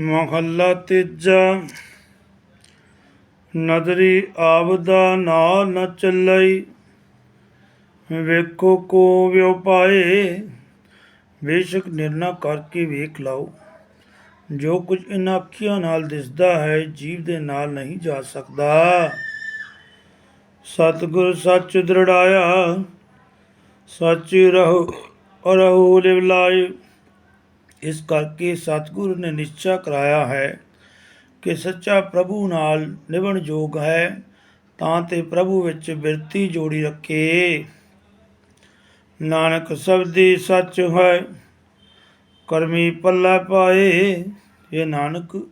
ਮਹੱਲਾ ਤੀਜਾ। ਨਦਰੀ ਆਵਦਾ ਨਾਲ ਨ ਚੱਲਈ। ਵੇਖੋ ਕੋ ਵਿਉ ਪਾਏ। ਨਿਰਣਾ ਕਰਕੇ ਵੇਖ ਲਓ। ਜੋ ਕੁਝ ਇਨ੍ਹਾਂ ਅੱਖੀਆਂ ਨਾਲ ਦਿਸਦਾ ਹੈ, ਜੀਵ ਦੇ ਨਾਲ ਨਹੀਂ ਜਾ ਸਕਦਾ। ਸਤਿਗੁਰ ਸੱਚ ਦ੍ਰਿੜਾਇਆ। ਸੱਚ ਰਹੋ ਰਹੋ ਲਿਵ ਲਾਏ ਇਸ ਕਰਕੇ ਸਤਿਗੁਰੂ ਨੇ ਨਿਸ਼ਚਾ ਕਰਾਇਆ ਹੈ ਕਿ ਸੱਚਾ ਪ੍ਰਭੂ ਨਾਲ ਨਿਭਣ ਯੋਗ ਹੈ, ਤਾਂ ਤੇ ਪ੍ਰਭੂ ਵਿੱਚ ਬਿਰਤੀ ਜੋੜੀ ਰੱਖੇ। ਨਾਨਕ ਸਬਦੀ ਸੱਚ ਹੈ, ਕਰਮੀ ਪੱਲਾ ਪਾਏ। ਇਹ ਨਾਨਕ,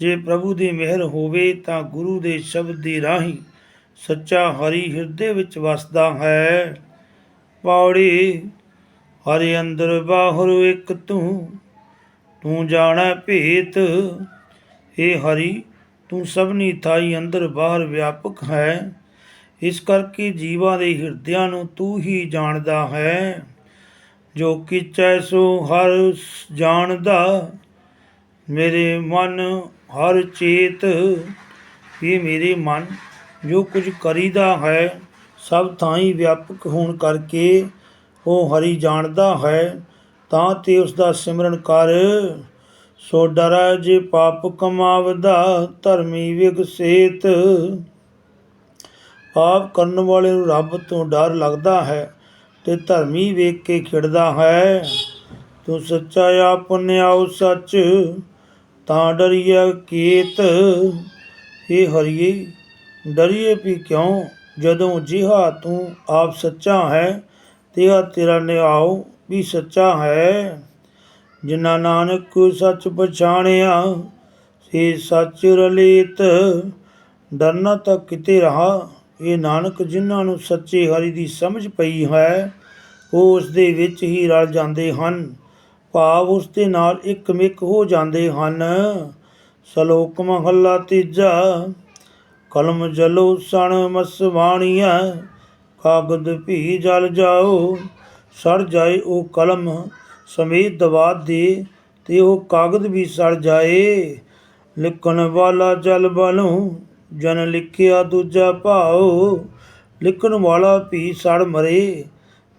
ਜੇ ਪ੍ਰਭੂ ਦੀ ਮਿਹਰ ਹੋਵੇ, ਤਾਂ ਗੁਰੂ ਦੇ ਸ਼ਬਦ ਦੀ ਰਾਹੀਂ ਸੱਚਾ ਹਰੀ ਹਿਰਦੇ ਵਿੱਚ ਵਸਦਾ ਹੈ। ਪੌੜੀ, ਹਰਿ ਅੰਦਰ ਬਾਹਰ ਇੱਕ ਤੂੰ ਤੂੰ ਜਾਣੈ ਭੇਤ ਏ ਹਰੀ, ਤੂੰ ਸਭਨੀ ਥਾਈ ਅੰਦਰ ਬਾਹਰ ਵਿਆਪਕ ਹੈ। ਇਸ ਕਰਕੇ ਜੀਵਾਂ ਦੇ ਹਿਰਦਿਆਂ ਨੂੰ ਤੂੰ ਹੀ ਜਾਣਦਾ ਹੈ। ਜੋ ਕੀਚੈ ਸੋ ਹਰ ਜਾਣਦਾ, ਮੇਰੇ ਮਨ ਹਰ ਚੇਤ। ਇਹ ਮੇਰੇ ਮਨ, ਜੋ ਕੁਝ ਕਰੀਦਾ ਹੈ, ਸਭ ਥਾਈ ਵਿਆਪਕ ਹੋਣ ਕਰਕੇ ਉਹ ਹਰੀ ਜਾਣਦਾ ਹੈ। ਤਾਂ ਤੇ ਉਸ ਦਾ ਸਿਮਰਨ ਕਰ। ਸੋ ਡਰੈ ਜੇ ਪਾਪ ਕਮਾਵਦਾ, ਧਰਮੀ ਵਿਗਸੇਤ ਪਾਪ ਕਰਨ ਵਾਲੇ ਨੂੰ ਰੱਬ ਤੋਂ ਡਰ ਲੱਗਦਾ ਹੈ ਤੇ ਧਰਮੀ ਵੇਖ ਕੇ ਖਿੜਦਾ ਹੈ। ਤੂੰ ਸੱਚਾ ਆ ਪੁੰਨਿਆਉ ਸੱਚ, ਤਾਂ ਡਰੀਏ ਕੀਤ। ਇਹ ਹਰੀਏ, ਡਰੀਏ ਵੀ ਕਿਉਂ? ਜਦੋਂ ਜਿਹਾ ਤੂੰ ਆਪ ਸੱਚਾ ਹੈ, ਤੇਹਾ ਤੇਰਾ ਨਿਆਉ। ਵੀ ਸੱਚਾ ਹੈ। ਜਿਨ੍ਹਾਂ ਨਾਨਕ ਸੱਚ ਪਛਾਣਿਆ, ਸੇ ਸੱਚ ਰਲੀਤ ਡਰਨਾ ਤਾਂ ਕਿਤੇ ਰਹਾ। ਇਹ ਨਾਨਕ ਜਿਨ੍ਹਾਂ ਨੂੰ ਸੱਚੇ ਹਰੀ ਦੀ ਸਮਝ ਪਈ ਹੈ, ਉਹ ਉਸ ਦੇ ਵਿੱਚ ਹੀ ਰਲ ਜਾਂਦੇ ਹਨ। ਭਾਵ ਉਸ ਦੇ ਨਾਲ ਇੱਕਮਿਕ ਹੋ ਜਾਂਦੇ ਹਨ। ਸ਼ਲੋਕ ਮਹੱਲਾ ਤੀਜਾ, ਕਲਮ ਜਲੋ ਸਣ ਮਸਵਾਣੀਆ ਕਾਗਦ ਭੀ ਜਲ ਜਾਓ। ਸੜ ਜਾਏ ਉਹ ਕਲਮ ਸਮੇਤ ਦਵਾ ਦੇ ਤੇ ਉਹ ਕਾਗਜ਼ ਵੀ ਸੜ ਜਾਏ। ਲਿਖਣ ਵਾਲਾ ਜਲ ਬਲੋਂ ਜਨ ਲਿਖਿਆ ਦੂਜਾ ਭਾਉ, ਲਿਖਣ ਵਾਲਾ ਵੀ ਸੜ ਮਰੇ।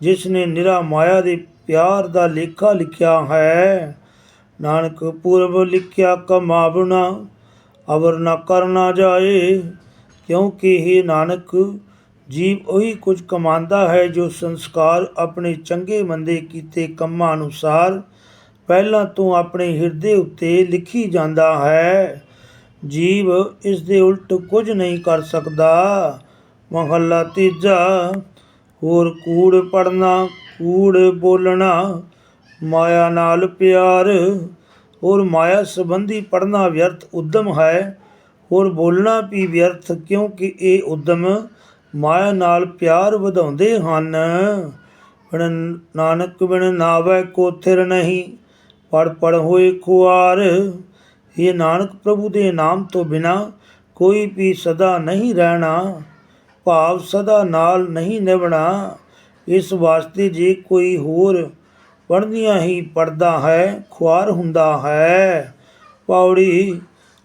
ਜਿਸ ਨੇ ਨਿਰਾ ਮਾਇਆ ਦੇ ਪਿਆਰ ਦਾ ਲੇਖਾ ਲਿਖਿਆ ਹੈ, ਨਾਨਕ ਪੂਰਬ ਲਿਖਿਆ ਕਮਾਵਣਾ, ਅਵਰ ਨਾ ਕਰਨਾ ਜਾਏ, ਕਿਉਂਕਿ ਇਹ ਨਾਨਕ ਜੀਵ ਉਹੀ ਕੁਝ ਕਮਾਉਂਦਾ ਹੈ ਜੋ ਸੰਸਕਾਰ ਆਪਣੇ ਚੰਗੇ ਮੰਦੇ ਕੀਤੇ ਕੰਮਾਂ ਅਨੁਸਾਰ ਪਹਿਲਾਂ ਤੋਂ ਆਪਣੇ ਹਿਰਦੇ ਉੱਤੇ ਲਿਖੀ ਜਾਂਦਾ ਹੈ। ਜੀਵ ਇਸ ਦੇ ਉਲਟ ਕੁਝ ਨਹੀਂ ਕਰ ਸਕਦਾ। ਮਹੱਲਾ ਤੀਜਾ, ਹੋਰ ਕੂੜ ਪੜਨਾ ਕੂੜ ਬੋਲਣਾ, ਮਾਇਆ ਨਾਲ ਪਿਆਰ, ਹੋਰ ਮਾਇਆ ਸੰਬੰਧੀ ਪੜਨਾ ਵਿਅਰਥ ਉਦਮ ਹੈ, ਹੋਰ ਬੋਲਣਾ ਵੀ ਵਿਅਰਥ ਕਿਉਂਕਿ ਇਹ ਉਦਮ ਮਾਇਆ ਨਾਲ ਪਿਆਰ ਵਧਾਉਂਦੇ ਹਨ। ਬਿਨ ਨਾਨਕ ਬਿਨ ਨਾਵੇ ਕੋ ਥਿਰ ਨਹੀਂ, ਪੜ ਪੜ ਹੋਏ ਖੁਆਰ। ਇਹ ਨਾਨਕ ਪ੍ਰਭੂ ਦੇ ਨਾਮ ਤੋਂ ਬਿਨਾ ਕੋਈ ਵੀ ਸਦਾ ਨਹੀਂ ਰਹਿਣਾ, ਭਾਵ ਸਦਾ ਨਾਲ ਨਹੀਂ ਨਿਭਣਾ ਇਸ ਵਾਸਤੇ ਜੇ ਕੋਈ ਹੋਰ ਪੜ੍ਹਦਿਆਂ ਹੀ ਪੜਦਾ ਹੈ, ਖੁਆਰ ਹੁੰਦਾ ਹੈ। ਪੌੜੀ,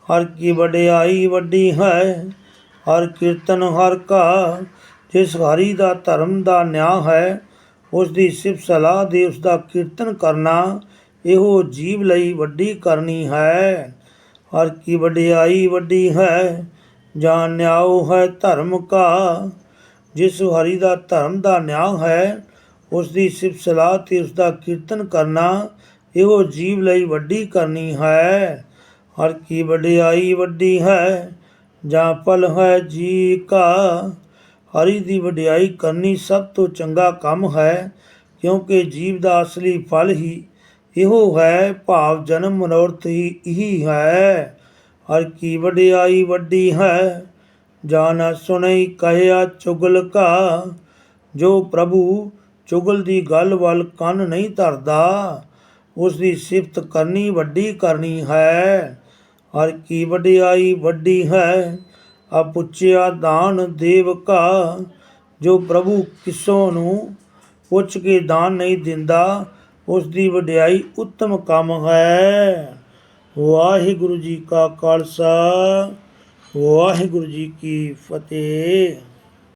ਹਰ ਕੀ ਵਡਿਆਈ ਵੱਡੀ ਹੈ ਹਰ ਕੀਰਤਨ ਹਰ ਕਾ ਜਿਸ ਹਰੀ ਦਾ ਧਰਮ ਦਾ ਨਿਆਂ ਹੈ ਉਸ ਦੀ ਸਿਫਤ ਸਲਾਹ ਦੇ ਉਸ ਦਾ ਕੀਰਤਨ ਕਰਨਾ ਇਹੋ ਜੀਵ ਲਈ ਵੱਡੀ ਕਰਨੀ ਹੈ। ਹਰ ਕੀ ਵਡਿਆਈ ਵੱਡੀ ਹੈ ਜਾਂ ਨਿਆਉ ਹੈ ਧਰਮ ਕਾ। ਜਿਸ ਹਰੀ ਦਾ ਧਰਮ ਦਾ ਨਿਆਂ ਹੈ ਉਸ ਦੀ ਸਿਫਤ ਸਲਾਹ ਤੇ ਉਸ ਦਾ ਕੀਰਤਨ ਕਰਨਾ ਇਹੋ ਜੀਵ ਲਈ ਵੱਡੀ ਕਰਨੀ ਹੈ। ਹਰ ਕੀ ਵਡਿਆਈ ਵੱਡੀ ਹੈ ਜਾਂ ਪਲ ਹੈ ਜੀ ਕਾ। ਹਰੀ ਦੀ ਵਡਿਆਈ ਕਰਨੀ ਸਭ ਤੋਂ ਚੰਗਾ ਕੰਮ ਹੈ, ਕਿਉਂਕਿ ਜੀਵ ਦਾ ਅਸਲੀ ਫਲ ਹੀ ਇਹੋ ਹੈ, ਭਾਵ ਜਨਮ ਮਨੋਰਥ ਹੀ ਇਹੀ ਹੈ। ਹਰ ਕੀ ਵਡਿਆਈ ਵੱਡੀ ਹੈ ਜਾਂ ਨਾ ਸੁਣਈ ਕਹਿਆ ਚੁਗਲ ਕਾ। ਜੋ ਪ੍ਰਭੂ ਚੁਗਲ ਦੀ ਗੱਲ ਵੱਲ ਕੰਨ ਨਹੀਂ ਧਰਦਾ ਉਸ ਦੀ ਸਿਫਤ ਕਰਨੀ ਵੱਡੀ ਕਰਨੀ ਹੈ। ਹਰ ਕੀ ਵਡਿਆਈ ਵੱਡੀ ਹੈ ਆ ਪੁੱਛਿਆ ਦਾਨ ਦੇਵ ਕਾ। ਜੋ ਪ੍ਰਭੂ ਕਿਸੋ ਨੂੰ ਪੁੱਛ ਕੇ ਦਾਨ ਨਹੀਂ ਦਿੰਦਾ ਉਸ ਦੀ ਵਡਿਆਈ ਉੱਤਮ ਕੰਮ ਹੈ। ਵਾਹਿਗੁਰੂ ਜੀ ਕਾ ਖਾਲਸਾ, ਵਾਹਿਗੁਰੂ ਜੀ ਕੀ ਫਤਿਹ।